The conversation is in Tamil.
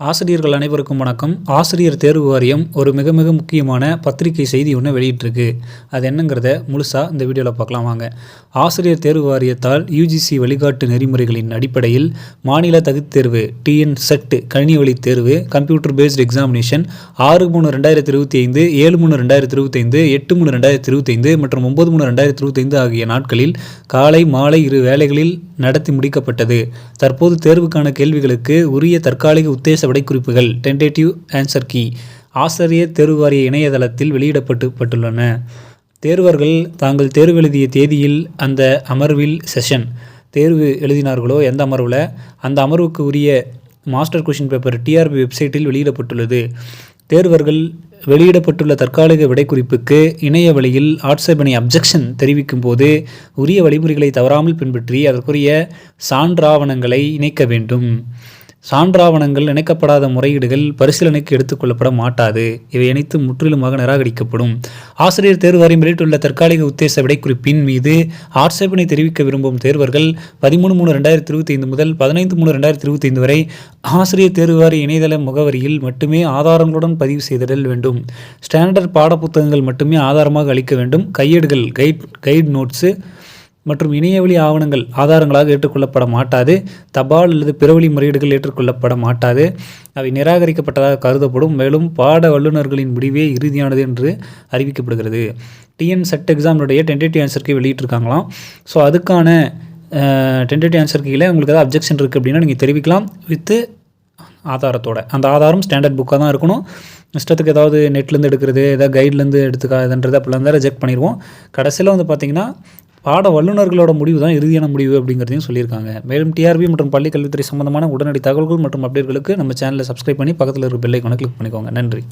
ஆசிரியர்கள் அனைவருக்கும் வணக்கம். ஆசிரியர் தேர்வு வாரியம் ஒரு மிக மிக முக்கியமான பத்திரிகை செய்தி ஒன்று வெளியிட்டிருக்கு. அது என்னங்கிறத முழுசாக இந்த வீடியோவில் பார்க்கலாம் வாங்க. ஆசிரியர் தேர்வு வாரியத்தால் யூஜிசி வழிகாட்டு நெறிமுறைகளின் அடிப்படையில் மாநில தகுதி தேர்வு டிஎன் செட்டு கணினி வழி தேர்வு கம்ப்யூட்டர் பேஸ்ட் எக்ஸாமினேஷன் ஆறு மூணு ரெண்டாயிரத்தி இருபத்தி ஐந்து ஏழு மூணு ரெண்டாயிரத்தி இருபத்தைந்து எட்டு மூணு ரெண்டாயிரத்தி இருபத்தைந்து மற்றும் ஒம்பது மூணு ரெண்டாயிரத்தி இருபத்தைந்து ஆகிய நாட்களில் காலை மாலை இரு வேளைகளில் நடத்தி முடிக்கப்பட்டது. தற்போது தேர்வுக்கான கேள்விகளுக்கு உரிய தற்காலிக உத்தேச விடைக்குறிப்புகள் டென்டேட்டிவ் ஆன்சர் கீ ஆசிரியர் தேர்வு வாரிய இணையதளத்தில் வெளியிடப்பட்டு பட்டுள்ளன தேர்வர்கள் தாங்கள் தேர்வு எழுதிய தேதியில் அந்த அமர்வில் செஷன் தேர்வு எழுதினார்களோ எந்த அமர்வில் அந்த அமர்வுக்கு உரிய மாஸ்டர் கொஷின் பேப்பர் டிஆர்பி வெப்சைட்டில் வெளியிடப்பட்டுள்ளது. தேர்வர்கள் வெளியிடப்பட்டுள்ள தற்காலிக விடைக்குறிப்புக்கு இணைய வழியில் ஆட்சேபனை அப்ஜெக்ஷன் தெரிவிக்கும் போது உரிய வழிமுறைகளை தவறாமல் பின்பற்றி அதற்குரிய சான்றாவணங்களை இணைக்க வேண்டும். சான்றாவணங்கள் இணைக்கப்படாத முறையீடுகள் பரிசீலனைக்கு எடுத்துக்கொள்ளப்பட மாட்டாது. இவை அனைத்தும் முற்றிலுமாக நிராகரிக்கப்படும். ஆசிரியர் தேர்வு வாரியம் வெளியிட்டுள்ள தற்காலிக உத்தேச விடைக்குறிப்பின் மீது ஆட்சேபனை தெரிவிக்க விரும்பும் தேர்வர்கள் பதிமூணு மூணு ரெண்டாயிரத்தி இருபத்தி ஐந்து முதல் பதினைந்து மூணு ரெண்டாயிரத்தி இருபத்தி ஐந்து வரை ஆசிரியர் தேர்வு வாரிய இணையதள முகவரியில் மட்டுமே ஆதாரங்களுடன் பதிவு செய்திடல் வேண்டும். ஸ்டாண்டர்ட் பாடப்புத்தகங்கள் மட்டுமே ஆதாரமாக அளிக்க வேண்டும். கையேடுகள் கைட் கைட் நோட்ஸு மற்றும் இணையவழி ஆவணங்கள் ஆதாரங்களாக ஏற்றுக்கொள்ளப்பட மாட்டாது. தபால் அல்லது பிறவழி முறையீடுகள் ஏற்றுக்கொள்ளப்பட மாட்டாது. அவை நிராகரிக்கப்பட்டதாக கருதப்படும். மேலும் பாட வல்லுநர்களின் முடிவே இறுதியானது என்று அறிவிக்கப்படுகிறது. டிஎன் செட் எக்ஸாமினுடைய டென்டேட்டிவ் ஆன்சருக்கு வெளியிட்டிருக்காங்களாம். ஸோ அதுக்கான டென்டேட்டிவ் ஆன்சர் கீழே உங்களுக்கு ஏதாவது அப்ஜெக்ஷன் இருக்குது அப்படின்னா நீங்கள் தெரிவிக்கலாம். வித்து ஆதாரத்தோட. அந்த ஆதாரம் ஸ்டாண்டர்ட் புக்காக தான் இருக்கணும். இஷ்டத்துக்கு ஏதாவது நெட்லேருந்து எடுக்கிறது ஏதாவது கைட்லேருந்து எடுத்துக்காதுன்றது அப்படிலாம் தான் ரிஜெக்ட் பண்ணிடுவோம். கடைசியில் வந்து பார்த்திங்கன்னா பாட வல்லுநர்களோட முடிவு தான் இறுதியான முடிவு அப்படிங்கிறதையும் சொல்லியிருக்காங்க. மேலும் டிஆர்பி மற்றும் பள்ளி கல்வித்துறை சம்பந்தமான உடனடி தகவல்கள் மற்றும் அப்டேட்களுக்கு நம்ம சேனலை சப்ஸ்கிரைப் பண்ணி பக்கத்தில் இருக்க பெல்லைக்கான கிளிக் பண்ணிக்கோங்க. நன்றி.